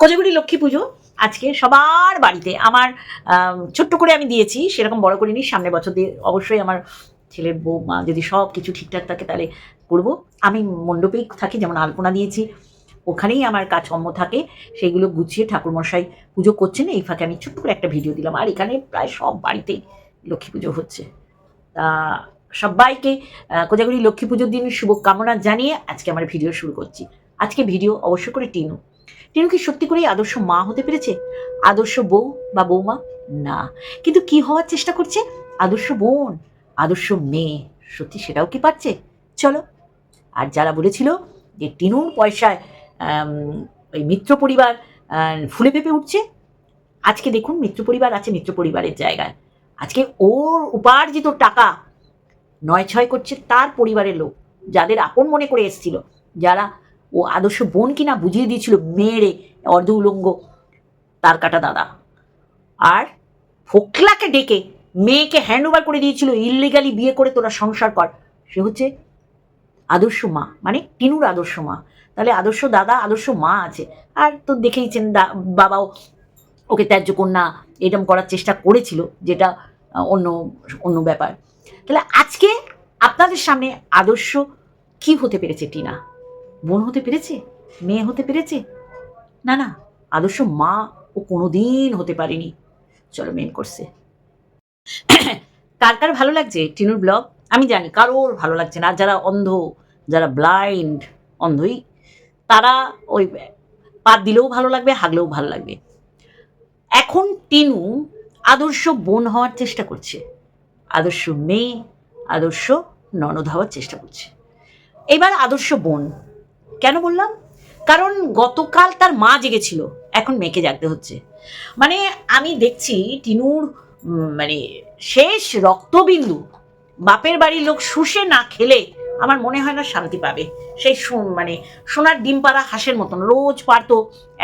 কোজাগুড়ি লক্ষ্মী পুজো আজকে সবার বাড়িতে। আমার ছোট্ট করে আমি দিয়েছি, সেরকম বড় করিনি, সামনে বছর দিয়ে অবশ্যই আমার ছেলের বউ মা যদি সব কিছু ঠিকঠাক থাকে তাহলে করব। আমি মণ্ডপেই থাকি, যেমন আলপনা দিয়েছি, ওখানেই আমার কাজকর্ম থাকে, সেইগুলো গুছিয়ে ঠাকুরমশাই পুজো করছেন, এই ফাঁকে আমি ছোট্ট করে একটা ভিডিও দিলাম। আর এখানে প্রায় সব বাড়িতেই লক্ষ্মী পুজো হচ্ছে। তা সবাইকে কোজাগুড়ি লক্ষ্মী পুজোর দিন শুভকামনা জানিয়ে আজকে আমার ভিডিও শুরু করছি। আজকে ভিডিও অবশ্য করে টিনু। টিনু কি সত্যি করেই আদর্শ মা হতে পেরেছে? আদর্শ বউ বা বৌমা? না। কিন্তু কি হওয়ার চেষ্টা করছে? আদর্শ বোন, আদর্শ মেয়ে। সত্যি সেটাও কি পারছে? চলো। আর যারা বলেছিল যে টিনুর পয়সায় ওই মিত্র পরিবার ফুলে পেঁপে উঠছে, আজকে দেখুন মিত্র পরিবার আছে মিত্র পরিবারের জায়গায়। আজকে ওর উপার্জিত টাকা নয় ছয় করছে তার পরিবারের লোক, যাদের আপন মনে করে এসেছিল। যারা ও আদর্শ বোন কিনা বুঝিয়ে দিয়েছিল মেয়েরে অর্ধ উলঙ্গ তার কাটা দাদা। আর ফোকলাকে ডেকে মেয়েকে হ্যান্ড ওভার করে দিয়েছিল ইলিগালি বিয়ে করে তোরা সংসার কর। সে হচ্ছে আদর্শ মা মানে টিনুর আদর্শ মা। তাহলে আদর্শ দাদা, আদর্শ মা আছে। আর তো দেখেইছেন দা- বাবাও ওকে ত্যায্য কন্যা এরকম করার চেষ্টা করেছিল, যেটা অন্য অন্য ব্যাপার। তাহলে আজকে আপনাদের সামনে আদর্শ কি হতে পেরেছে, টিনা? বোন হতে পেরেছে? মেয়ে হতে পেরেছে? না না, আদর্শ মা ও কোনোদিন হতে পারেনি। চলো মেন করছে কার কার ভালো লাগছে টিনুর ব্লগ আমি জানি কারোর ভালো লাগছে না। যারা অন্ধ, যারা ব্লাইন্ড অন্ধই, তারা ওই পা দিলেও ভালো লাগবে, হাগলেও ভালো লাগবে। এখন টিনু আদর্শ বোন হওয়ার চেষ্টা করছে। আদর্শ মেয়ে, আদর্শ ননদ হওয়ার চেষ্টা করছে। এবার আদর্শ বোন। কেন বললাম? কারণ গতকাল তার মা জেগেছিল, এখন মেয়েকে জাগতে হচ্ছে। মানে আমি দেখছি টিনুর মানে শেষ রক্তবিন্দু বাপের বাড়ির লোক শুষে না খেলে আমার মনে হয় না শান্তি পাবে। সেই মানে সোনার ডিম পাড়া হাঁসের মতন রোজ পারতো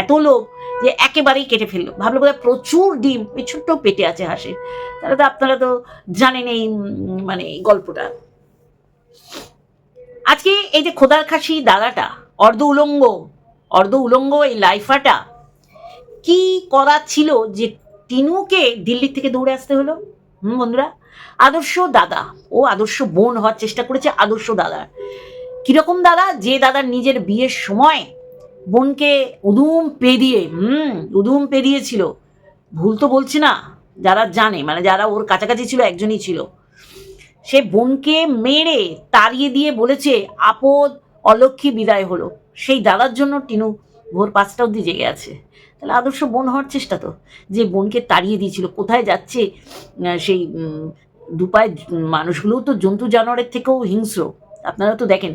এত লোক যে একেবারেই কেটে ফেলল। ভাবলো বোধহয় প্রচুর ডিম ওই ছোট্ট পেটে আছে হাঁসের। তাহলে তো আপনারা তো জানেন এই মানে গল্পটা। আজকে এই যে খোদার খাসি দাদাটা অর্ধ উলঙ্গ অর্ধ উলঙ্গ এই লাইফাটা কি করা ছিল যে টিনুকে দিল্লি থেকে দৌড়ে আসতে হলো? হুম, বন্ধুরা? আদর্শ দাদা। ও আদর্শ বোন হওয়ার চেষ্টা করেছে আদর্শ দাদা কীরকম দাদা? যে দাদার নিজের বিয়ের সময় বোনকে উদুম পেদিয়ে হুম, উদুম পেদিয়েছিল ভুল তো বলছি না, যারা জানে মানে যারা ওর কাছাকাছি ছিল, একজনই ছিল। সে বোনকে মেরে তাড়িয়ে দিয়ে বলেছে, আপদ অলক্ষী বিদায় হলো। সেই দাদার জন্য টিনু ভোর পাঁচটা অব্দি জেগে আছে। তাহলে আদর্শ বোন হওয়ার চেষ্টা তো, যে বোনকে তাড়িয়ে দিয়েছিল। কোথায় যাচ্ছে সেই দুপায় মানুষগুলোও তো জন্তু জানোয়ারের থেকেও হিংস্র। আপনারা তো দেখেন,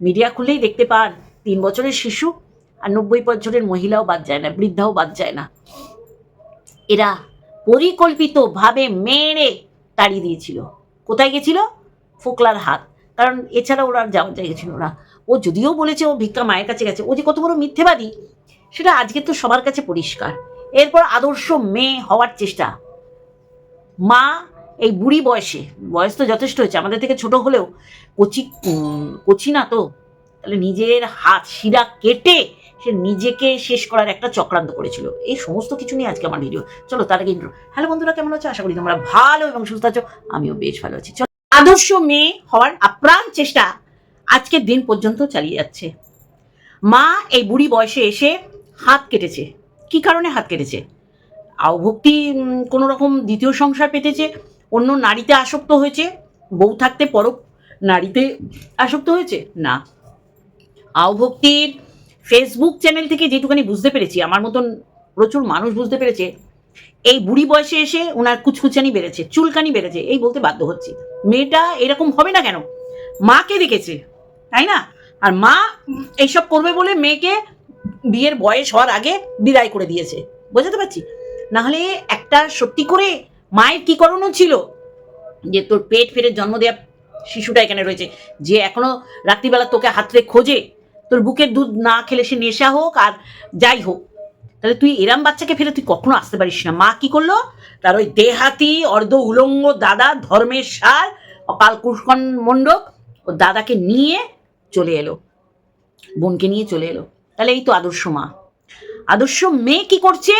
মিডিয়া খুললেই দেখতে পান, তিন বছরের শিশু আর নব্বই বছরের মহিলাও বাদ যায় না, বৃদ্ধাও বাদ যায় না। এরা পরিকল্পিতভাবে মেরে তাড়িয়ে দিয়েছিল। কোথায় গেছিল? ফোকলার হাত। কারণ এছাড়া ওরা আর যাওয়ার জায়গা ছিল না। ও যদিও বলেছে ও ভিক্ষা মায়ের কাছে গেছে, ও যে কত বড় মিথ্যেবাদী, সেটা আজকে তো সবার কাছে পরিষ্কার। এরপর আদর্শ মেয়ে হওয়ার চেষ্টা। মা এই বুড়ি বয়সে, বয়স তো যথেষ্ট হয়েছে, আমাদের থেকে ছোট হলেও, কচি কচি না তো, তাহলে নিজের হাত শিরা কেটে সে নিজেকে শেষ করার একটা চক্রান্ত করেছিল। এই সমস্ত কিছু নিয়ে আজকে আমার ভিডিও চলো তার আগে ইন্ট্রো হ্যালো বন্ধুরা, কেমন আছো? আশা করি তোমরা ভালো এবং সুস্থ আছো। আমিও বেশ ভালো আছি। চলো, আদর্শ মেয়ে হওয়ার আপ্রাণ চেষ্টা। আজকের দিন পর্যন্ত চালিয়ে যাচ্ছে। মা এই বুড়ি বয়সে এসে হাত কেটেছে। কি কারণে হাত কেটেছে? আওভক্তি কোনো রকম দ্বিতীয় সংসার পেতেছে, অন্য নারীতে আসক্ত হয়েছে, বউ থাকতে পর নারীতে আসক্ত হয়েছে? না। আওভক্তির ফেসবুক চ্যানেল থেকে যেটুখানি বুঝতে পেরেছি, আমার মতন প্রচুর মানুষ বুঝতে পেরেছে, এই বুড়ি বয়সে এসে ওনার কুচকুচানি বেড়েছে, চুলকানি বেড়েছে, এই বলতে বাধ্য হচ্ছি। মেয়েটা এরকম হবে না কেন? মাকে দেখেছে। তাই না? আর মা এইসব করবে বলে মেয়েকে বিয়ের বয়স হওয়ার আগে বিদায় করে দিয়েছে। বোঝাতে পারছি? নাহলে একটা সত্যি করে মায়ের কি করণও ছিল? যে তোর পেট ফেরে জন্ম দেওয়া শিশুটা এখানে রয়েছে, যে এখনও রাত্রিবেলা তোকে হাতরে খোঁজে, তোর বুকের দুধ না খেলে সে নেশা হোক আর যাই হোক, তাহলে তুই এরাম বাচ্চাকে ফেলে তুই কখনো আসতে পারিস না। মা কি করল? তার ওই দেহাতি, অর্ধ উলঙ্গ দাদা ধর্মের সার অকাল কুষ্কন মণ্ডপ ও দাদাকে নিয়ে চলে এলো। বোনকে নিয়ে চলে এলো। তাহলে এই তো আদর্শ মা। আদর্শ মেয়ে কি করছে?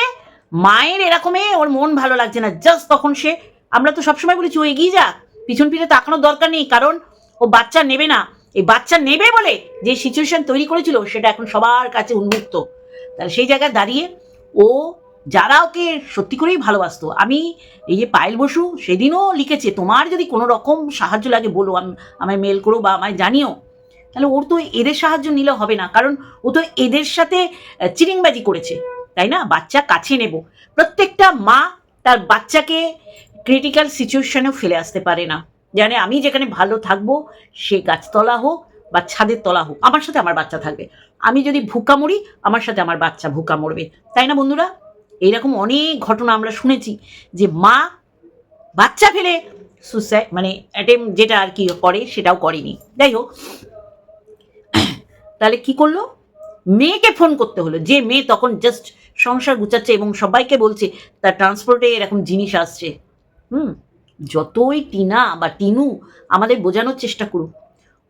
মায়ের এরকমে ওর মন ভালো লাগছে না। জাস্ট তখন সে, আমরা তো সবসময় বলেছি, ও এগিয়ে যা পিছন ফিরে তাকানোর দরকার নেই। কারণ ও বাচ্চা নেবে না। এই বাচ্চা নেবে বলে যে সিচুয়েশন তৈরি করেছিল, সেটা এখন সবার কাছে উন্মুক্ত। তাহলে সেই জায়গায় দাঁড়িয়ে ও, যারা ওকে সত্যি করেই ভালোবাসতো, আমি এই যে পায়েল বসু, সেদিনও লিখেছে, তোমার যদি কোনো রকম সাহায্য লাগে, বলো, আম- আমায় মেল করো বা আমায় জানিও। তাহলে ওর তো এদের সাহায্য নিলে হবে না। কারণ ও তো এদের সাথে চিরিংবাজি করেছে, তাই না? বাচ্চা কাছে নেব। প্রত্যেকটা মা তার বাচ্চাকে ক্রিটিক্যাল সিচুয়েশনেও ফেলে আসতে পারে না। জানে আমি যেখানে ভালো থাকব, সে গাছতলা হোক বা ছাদের তলা হোক, আমার সাথে আমার বাচ্চা থাকবে। আমি যদি ভুকা মরি, আমার সাথে আমার বাচ্চা ভুকা মরবে। তাই না বন্ধুরা? এইরকম অনেক ঘটনা আমরা শুনেছি যে মা বাচ্চা ফেলে সুসাইড মানে অ্যাটেম যেটা আর কি করে, সেটাও করেনি। যাই হোক তাহলে কি করল? মেয়েকে ফোন করতে হলো। যে মেয়ে তখন জাস্ট সংসার গুছাচ্ছে এবং সবাইকে বলছে, তার ট্রান্সপোর্টে এরকম জিনিস আসছে। হুম? যতই টিনা বা টিনু আমাদের বোঝানোর চেষ্টা করুক,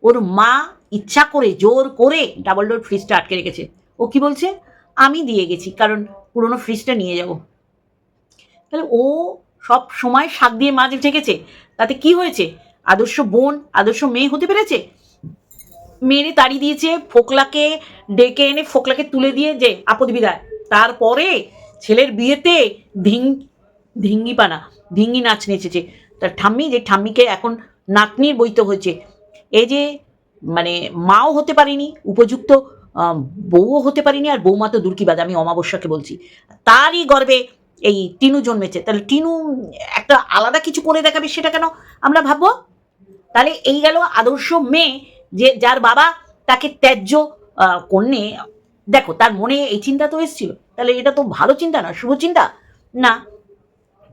ওর মা ইচ্ছা করে, জোর করে ডাবল ডোর ফ্রিজটা আটকে রেখেছে। ও কি বলছে? আমি দিয়ে গেছি, কারণ পুরোনো ফ্রিজটা নিয়ে যাব। তাহলে ও সব সময় শাক দিয়ে মাছ ঠেকেছে তাতে কি হয়েছে? আদর্শ বোন, আদর্শ মেয়ে হতে পেরেছে? মেরে তাড়ি দিয়েছে, ফোকলাকে ডেকে এনে ফোকলাকে তুলে দিয়ে যে আপদ বিদায় তারপরে ছেলের বিয়েতে ধিং ধিঙ্গি পানা ধিঙ্গি নাচ নেচেছে। তার ঠাম্মি, যে ঠাম্মিকে এখন নাতনির বইতে হয়েছে এই যে মানে মাও হতে পারিনি, উপযুক্ত বউও হতে পারিনি, আর বৌমা তো দুর্কিবাদ আমি অমাবস্যাকে বলছি। তারই গর্বে এই টিনু জন্মেছে। তাহলে টিনু একটা আলাদা কিছু করে দেখাবে সেটা কেন আমরা ভাববো? তাহলে এই গেল আদর্শ মেয়ে যে যার বাবা তাকে ত্যায্য কন্যে, দেখো তার মনে এই চিন্তা তো এসেছিল। তাহলে এটা তো ভালো চিন্তা না, শুভ চিন্তা? না।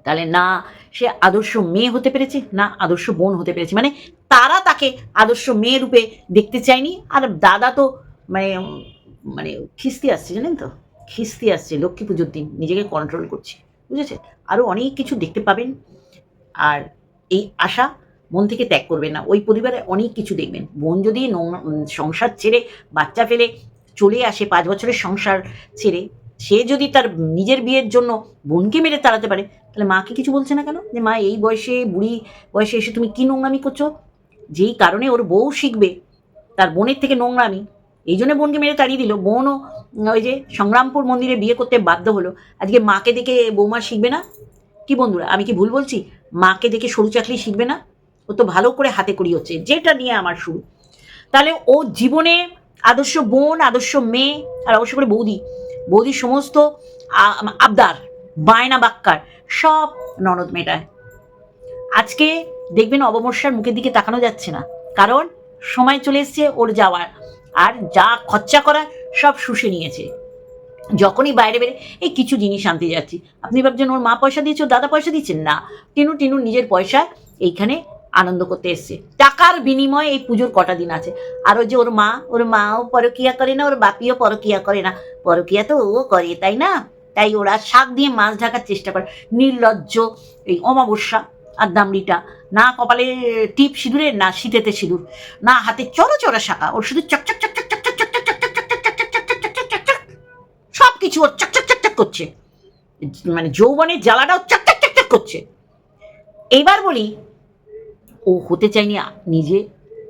তাহলে না, সে আদর্শ মেয়ে হতে পেরেছে, না আদর্শ বোন হতে পেরেছে। মানে তারা তাকে আদর্শ মেয়ে রূপে দেখতে চায়নি, আর দাদা তো মানে মানে খিস্তি আসছে, জানেন তো? খিস্তি আসছে, লক্ষ্মী পুজোর দিন, নিজেকে কন্ট্রোল করছে, বুঝেছেন? আরও অনেক কিছু দেখতে পাবেন। আর এই আশা মন থেকে ত্যাগ করবেন না। ওই পরিবারে অনেক কিছু দেখবেন। বোন যদি সংসার ছেড়ে বাচ্চা ফেলে চলে আসে, পাঁচ বছরের সংসার ছেড়ে, সে যদি তার নিজের বিয়ের জন্য বোনকে মেরে তাড়াতে পারে, তাহলে মাকে কিছু বলছে না কেন? যে, মা, এই বয়সে, বুড়ি বয়সে এসে তুমি কি নোংরামি করছ? যেই কারণে ওর বউ শিখবে তার বোনের থেকে নোংরামি। এই জন্য বোনকে মেরে তাড়িয়ে দিল। বোনও ওই যে সংগ্রামপুর মন্দিরে বিয়ে করতে বাধ্য হলো। আজকে মাকে দেখে বৌমা শিখবে না? কি বন্ধুরা, আমি কি ভুল বলছি? মাকে দেখে সরু চাকরি শিখবে না? ও তো ভালো করে হাতে করি হচ্ছে, যেটা নিয়ে আমার শুরু। তাহলে ও জীবনে আদর্শ বোন, আদর্শ মেয়ে, আর অবশ্য করে বৌদি। বৌদির সমস্ত আবদার, বায়না, বাক্কার, সব ননদ মেটায় আজকে দেখবেন অবমর্ষার মুখের দিকে তাকানো যাচ্ছে না, কারণ সময় চলে এসছে ওর যাওয়ার, আর যা খরচা করা সব শুষে নিয়েছে। যখনই বাইরে বেরে এই কিছু জিনিস আনতে যাচ্ছি। আপনি ভাবছেন ওর মা পয়সা দিয়েছে, ওর দাদা পয়সা দিচ্ছেন? না, টিনু টিনু নিজের পয়সা এইখানে আনন্দ করতে এসছে টাকার বিনিময়ে এই পুজোর কটা দিন আছে আর ওই যে ওর মা ওর মাও পরকিয়া করে না ওর বাপিও পরকিয়া করে না পরকিয়া তো ও করে তাই না তাই ওরা শাক দিয়ে মাছ ঢাকার চেষ্টা করে নির্লজ্জ এই অমাবস্যা আর দামড়িটা না কপালে টিপ সিঁদুরের না শীতেতে সিঁদুর না হাতে চড়ো চড়া শাখা ওর শুধু চকচক চক চক চক চক চক চক চক চক চক চক চক চক চক চক চক চক সব কিছু ওর চক চক চক চক করছে মানে যৌবনের জ্বালাটাও চক চক চক চক করছে এইবার বলি ও হতে চায়নি নিজে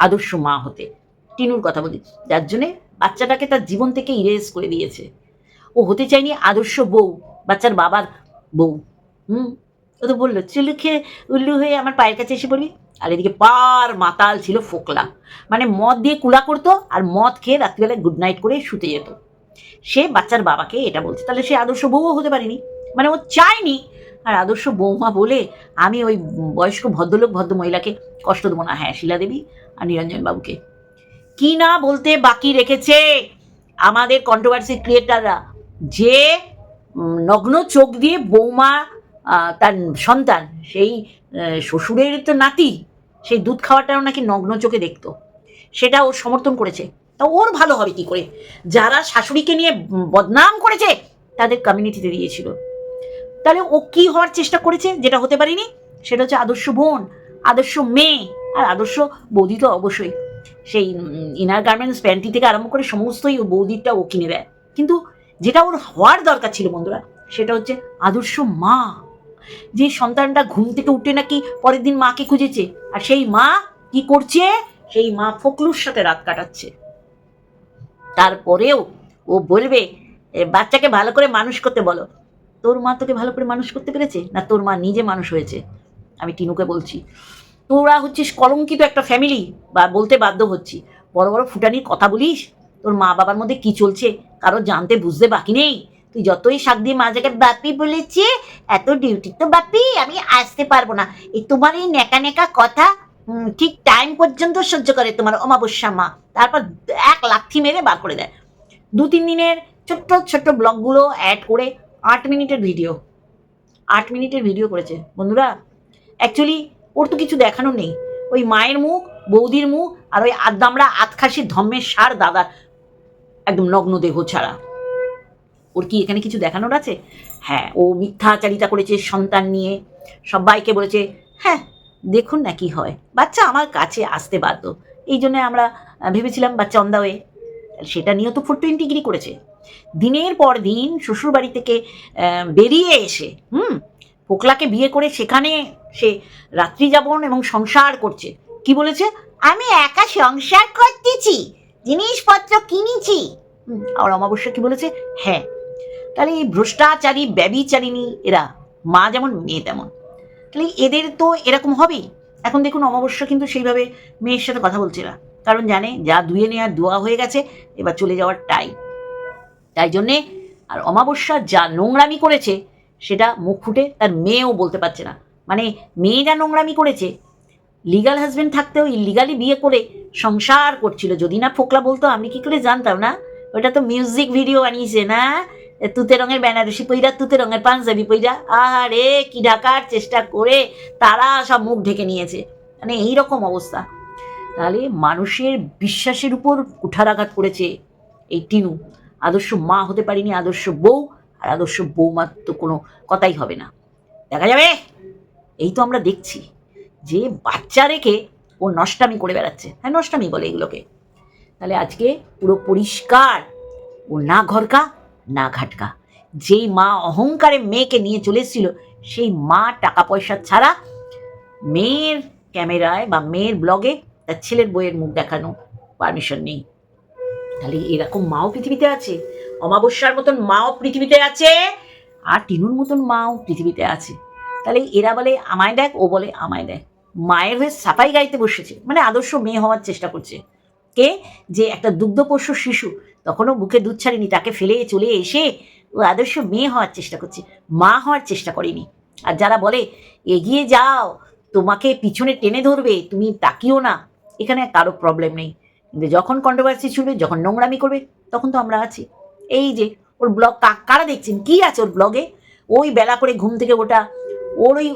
আদর্শ মা হতে। টিনুর কথা বলি, যার জন্যে বাচ্চাটাকে তার জীবন থেকে ইরেজ করে দিয়েছে। ও হতে চায়নি আদর্শ বউ, বাচ্চার বাবার বউ। হুম? ও তো বলল, চুলু খেয়ে উল্লু হয়ে আমার পায়ের কাছে এসে পড়বি? আর এদিকে পার মাতাল ছিল ফোকলা। মানে মদ দিয়ে কুলা করতো আর মদ খেয়ে রাত্রিবেলায় গুড নাইট করে শুতে যেত। সে বাচ্চার বাবাকে এটা বলছে, তাহলে সে আদর্শ বউও হতে পারেনি। মানে ও চায়নি আর আদর্শ বৌমা বলে আমি ওই বয়স্ক ভদ্রলোক ভদ্র মহিলাকে কষ্ট দেবো না। হ্যাঁ শিলা দেবী আর নিরঞ্জন বাবুকে। কি না বলতে বাকি রেখেছে আমাদের কন্ট্রোভার্সি ক্রিয়েটাররা যে নগ্ন চোখ দিয়ে বৌমা তার সন্তান, সেই শ্বশুরের তো নাতি, সেই দুধ খাওয়াটাও নাকি নগ্ন চোখে দেখতো। সেটা ওর সমর্থন করেছে। তা ওর ভালো হবে কি করে? যারা শাশুড়িকে নিয়ে বদনাম করেছে, তাদের কমিউনিটিতে দিয়েছিল। তাহলে ও কি হওয়ার চেষ্টা করেছে যেটা হতে পারিনি? সেটা হচ্ছে আদর্শ বোন, আদর্শ মেয়ে। আর আদর্শ বৌদি তো অবশ্যই। সেই ইনার গার্মেন্টস প্যান্টি থেকে আরম্ভ করে সমস্তই ও বৌদিরটা ও কিনে দেয়। কিন্তু যেটা ওর হওয়ার দরকার ছিল বন্ধুরা, সেটা হচ্ছে আদর্শ মা। যে সন্তানটা ঘুম থেকে উঠে নাকি পরের দিন মাকে খুঁজেছে, আর সেই মা কি করছে? সেই মা ফকলুর সাথে রাত কাটাচ্ছে। তারপরেও ও বলবে বাচ্চাকে ভালো করে মানুষ করতে বলো। তোর মা তোকে ভালো করে মানুষ করতে পেরেছে না তোর মা নিজে মানুষ হয়েছে? আমি টিনুকে বলছি, তোরা হচ্ছিস কলঙ্কিত একটা ফ্যামিলি বা বলতে বাধ্য হচ্ছি। বড় বড় ফুটানির কথা বলিস? তোর মা বাবার মধ্যে কি চলছে? কারও জানতে বুঝতে বাকি নেই। তুই যতই শাক দিয়ে মাঝাকে বাপি বলেছে, এত ডিউটি তো বাপি, আমি আসতে পারব না। এই তোমার এই নেকা নেকা কথা ঠিক টাইম পর্যন্ত সহ্য করে তোমার অমাবস্যা মা। তারপর এক লাথি মেরে বার করে দেয়। দু তিন দিনের ছোট্ট ছোট্ট ব্লগগুলো অ্যাড করে আট মিনিটের ভিডিও আট মিনিটের ভিডিও করেছে। বন্ধুরা অ্যাকচুয়ালি ওর তো কিছু দেখানো নেই। ওই মায়ের মুখ, বৌদির মুখ আর ওই আদামরা আতখাসির ধম্মের সার দাদার একদম নগ্ন দেহ ছাড়া। ওর কি এখানে কিছু দেখানোর আছে? হ্যাঁ ও মিথ্যাচারিতা করেছে সন্তান নিয়ে। সবাইকে বলেছে হ্যাঁ দেখুন না কি হয়। বাচ্চা আমার কাছে আসতে বাধ্য। এই জন্য আমরা ভেবেছিলাম বাচ্চা অন দা ওয়ে সেটা নিয়েও তো ফোর টোয়েন্টিগিরি করেছে। দিনের পর দিন শ্বশুরবাড়ি থেকে বেরিয়ে এসে, হুম, পোকলাকে বিয়ে করে সেখানে সে রাত্রি যাপন এবং সংসার করছে। কি বলেছে? আমি একা সংসার করতেছি, জিনিসপত্র কিনেছি। আর অমাবস্যা কি বলেছে? হ্যাঁ। তাহলে এই ভ্রষ্টাচারী, ব্যবিচারিণী এরা, মা যেমন, মেয়ে তেমন। তাহলে এদের তো এরকম হবেই। এখন দেখুন অমাবস্যা কিন্তু সেইভাবে মেয়ের সাথে কথা বলছে না কারণ জানে, যা ধুয়ে নেওয়ার দোয়া হয়ে গেছে, এবার চলে যাওয়ার টাইম তাই জন্যে আর অমাবস্যা যা নোংরামি করেছে, সেটা মুখ ফুটে তার মেয়েও বলতে পারছে না। মানে মেয়ে যা নোংরামি করেছে লিগাল হাজবেন্ড থাকতেও ইলিগালি বিয়ে করে সংসার করছিল। যদি না ফোকলা বলতো, আমি কি করে জানতাম না? ওটা তো মিউজিক ভিডিও বানিয়েছে না? তুতে রঙের বেনারসি পইরা, তুতে রঙের পাঞ্জাবি পইরা। আহারে, কি ডাকার চেষ্টা করে তারা সব মুখ ঢেকে নিয়েছে। মানে এই রকম অবস্থা। তাহলে মানুষের বিশ্বাসের উপর কুঠারাঘাত করেছে এই টিনু। আদর্শ মা হতে পারিনি, আদর্শ বউ, আর আদর্শ বৌমার তো কোনো কথাই হবে না। দেখা যাবে? এই তো আমরা দেখছি যে বাচ্চা রেখে ও নষ্টামি করে বেড়াচ্ছে। হ্যাঁ নষ্টামি বলে এগুলোকে। তাহলে আজকে পুরো পরিষ্কার, ও না ঘরকা, না ঘাটকা। যেই মা অহংকারে মেয়েকে নিয়ে চলে এসেছিল, সেই মা টাকা পয়সা ছাড়া মেয়ের ক্যামেরায় বা মেয়ের ব্লগে তার ছেলের বইয়ের মুখ দেখানো পারমিশন নেই। তাহলে এরকম মাও পৃথিবীতে আছে? অমাবস্যার মতন মাও পৃথিবীতে আছে আর টিনুর মতন মাও পৃথিবীতে আছে। তাহলে এরা বলে, আমায় দেখ, ও বলে, আমায় দেখ। মায়ের হয়ে সাফাই গাইতে বসেছে মানে আদর্শ মেয়ে হওয়ার চেষ্টা করছে। কে? যে একটা দুগ্ধ দুগ্ধপোষ্য শিশু, তখনও বুকে দুধ ছাড়েনি, তাকে ফেলে চলে এসে ও আদর্শ মেয়ে হওয়ার চেষ্টা করছে, মা হওয়ার চেষ্টা করেনি। আর যারা বলে, এগিয়ে যাও, তোমাকে পিছনে টেনে ধরবে, তুমি তাকিও না, এখানে কারও প্রবলেম নেই। কিন্তু যখন কন্ট্রোভার্সি ছুটবে যখন নোংরামি করবে তখন তো আমরা আছি। এই যে ওর ব্লগ কারা দেখছেন? কি আছে ওর ব্লগে ওই বেলা করে ঘুম থেকে ওটা ওর ওই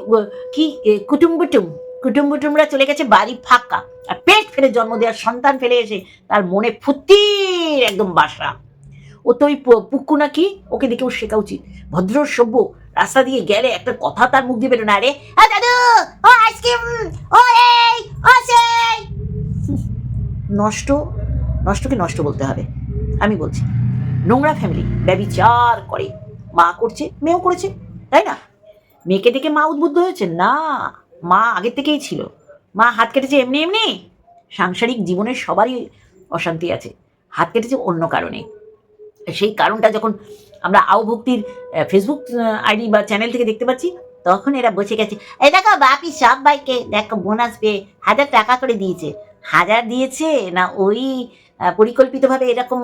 কি কুটুম্বুটুম। কুটুম্বুটুমরা চলে গেছে বাড়ি ফাঁকা। আর পেট ফেলে জন্ম দেওয়ার সন্তান ফেলে এসে তার মনে ফুর্তির একদম বাসা। ও তো ওই প- পুক্কু নাকি ওকে দেখে ওর শেখা উচিত। ভদ্র সভ্য রাস্তা দিয়ে গেলে একটা কথা তার মুখ দিয়ে বেরোনো "আ, দাদু ও আইসক্রিম ও এই ও নষ্ট, নষ্টকে নষ্ট বলতে হবে। আমি বলছি, নোংরা ফ্যামিলি ব্যবিচার করে। মা করছে, মেয়েও করেছে, তাই না? মেয়েকে দেখে মা উদ্বুদ্ধ হয়েছে? না, মা আগের থেকেই ছিল। মা হাত কেটেছে এমনি এমনি? সাংসারিক জীবনের সবারই অশান্তি আছে। হাত কেটেছে অন্য কারণে। সেই কারণটা যখন আমরা আওভক্তির ফেসবুক আইডি বা চ্যানেল থেকে দেখতে পাচ্ছি, তখন এরা বসে গেছে, এই দেখো বাপি সব বাইকে, দেখো বোনাস পেয়ে হাজার টাকা করে দিয়েছে। হাজার দিয়েছে না ওই পরিকল্পিতভাবে এরকম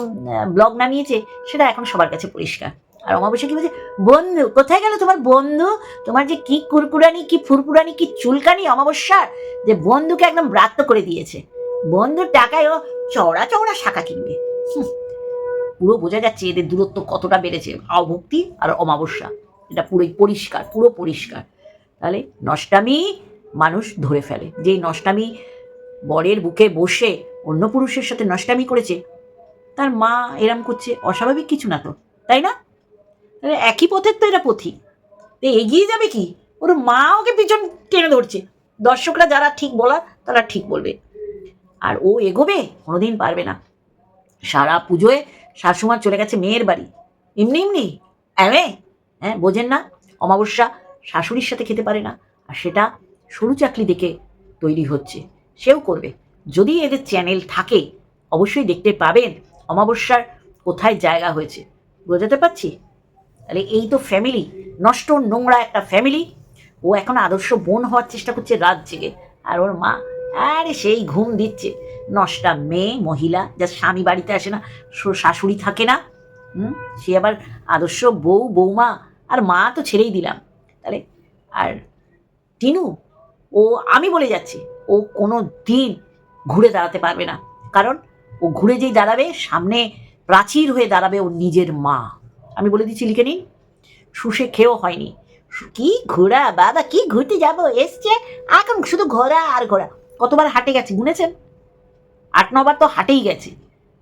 ব্লগ নামিয়েছে, সেটা এখন সবার কাছে পরিষ্কার। আর অমাবস্যা কি বলছে? বন্ধু, কোথায় গেল তোমার বন্ধু? তোমার যে কি কুরকুরানি, কি ফুরপুরানি কি চুলকানি অমাবস্যার? যে বন্ধুকে একদম ব্রাত্য করে দিয়েছে। বন্ধুর টাকায় ও চওড়া চওড়া শাখা কিনবে। পুরো বোঝা যাচ্ছে এদের দূরত্ব কতটা বেড়েছে। অভক্তি আর অমাবস্যা। এটা পুরোই পরিষ্কার, পুরো পরিষ্কার। তাহলে নষ্টামি মানুষ ধরে ফেলে। যেই নষ্টামি বরের বুকে বসে অন্য পুরুষের সাথে নষ্টামি করেছে। তার মা এরম করছে, অস্বাভাবিক কিছু না তো, তাই না? একই পথের তো এটা পথিক। তো এগিয়ে যাবে কি? ওর মা ওকে পিছন টেনে ধরছে। দর্শকরা যারা ঠিক বলার, তারা ঠিক বলবে। আর ও এগোবে, কোনোদিন পারবে না। সারা পুজোয় শাশুমা চলে গেছে মেয়ের বাড়ি। এমনি এমনি, এমে হ্যাঁ বোঝেন না, অমাবস্যা শাশুড়ির সাথে খেতে পারে না। আর সেটা সরু চাকরি দেখে তৈরি হচ্ছে। সেও করবে। যদি এদের চ্যানেল থাকে, অবশ্যই দেখতে পাবেন অমাবস্যার কোথায় জায়গা হয়েছে। বোঝাতে পারছি? তাহলে এই তো ফ্যামিলি নষ্ট নোংরা একটা ফ্যামিলি ও এখন আদর্শ বোন হওয়ার চেষ্টা করছে রাত জেগে। আর ওর মা, আরে সেই ঘুম দিচ্ছে। নষ্টা মেয়ে, মহিলা, যার স্বামী বাড়িতে আসে না শাশুড়ি থাকে না। হুম? সে আবার আদর্শ বউ, বৌমা, আর মা তো ছেড়েই দিলাম। তাহলে, আর টিনু, ও আমি বলে যাচ্ছি। ও কোনো দিন ঘুরে দাঁড়াতে পারবে না। কারণ ও ঘুরে যেই দাঁড়াবে, সামনে প্রাচীর হয়ে দাঁড়াবে ওর নিজের মা। আমি বলে দিচ্ছি, লিখে নিন। শুষে খেয়েও হয়নি। কি ঘোরা বাবা, কি ঘুরতে যাব? এসছে। এখন শুধু ঘোরা আর ঘোরা কতবার হাটে গেছে, গুনেছেন? আট, নবার তো হাটেই গেছে।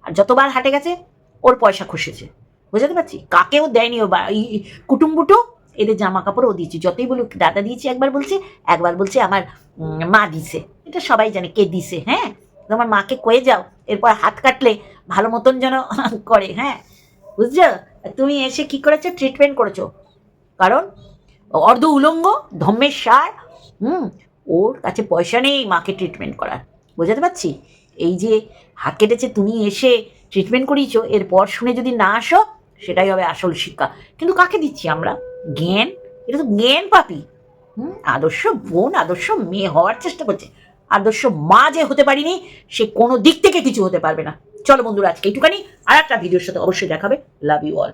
আর যতবার হাটে গেছে, ওর পয়সা খসেছে। বুঝাতে পারছি? কাকেও দেয়নি ও বা- কুটুম্বুটো। এদের জামা কাপড় ও দিয়েছে। যতই বলুক, দাদা দিয়েছি, একবার বলছে একবার বলছে, আমার মা দিছে। এটা সবাই জানে কে দিছে হ্যাঁ? তোমার মাকে কয়ে যাও, এরপর হাত কাটলে ভালো মতন যেন করে হ্যাঁ? বুঝছ? তুমি এসে কি করেছ? ট্রিটমেন্ট করেছ। কারণ অর্ধ উলঙ্গ, ধম্মের সার, হুম? ওর কাছে পয়সা নেই মাকে ট্রিটমেন্ট করার। বোঝাতে পারছি? এই যে হাত কেটেছে, তুমি এসে ট্রিটমেন্ট করিয়েছো, এরপর শুনে যদি না আসো, সেটাই হবে আসল শিক্ষা। কিন্তু কাকে দিচ্ছি আমরা? জ্ঞান? এটা তো জ্ঞান পাপি। হুম? আদর্শ বোন, আদর্শ মেয়ে হওয়ার চেষ্টা করছে। আদর্শ মা যে হতে পারিনি, সে কোনো দিক থেকে কিছু হতে পারবে না। চলো বন্ধুরা, আজকে এইটুখানি। আর একটা ভিডিওর সাথে অবশ্যই দেখাবে। Love you all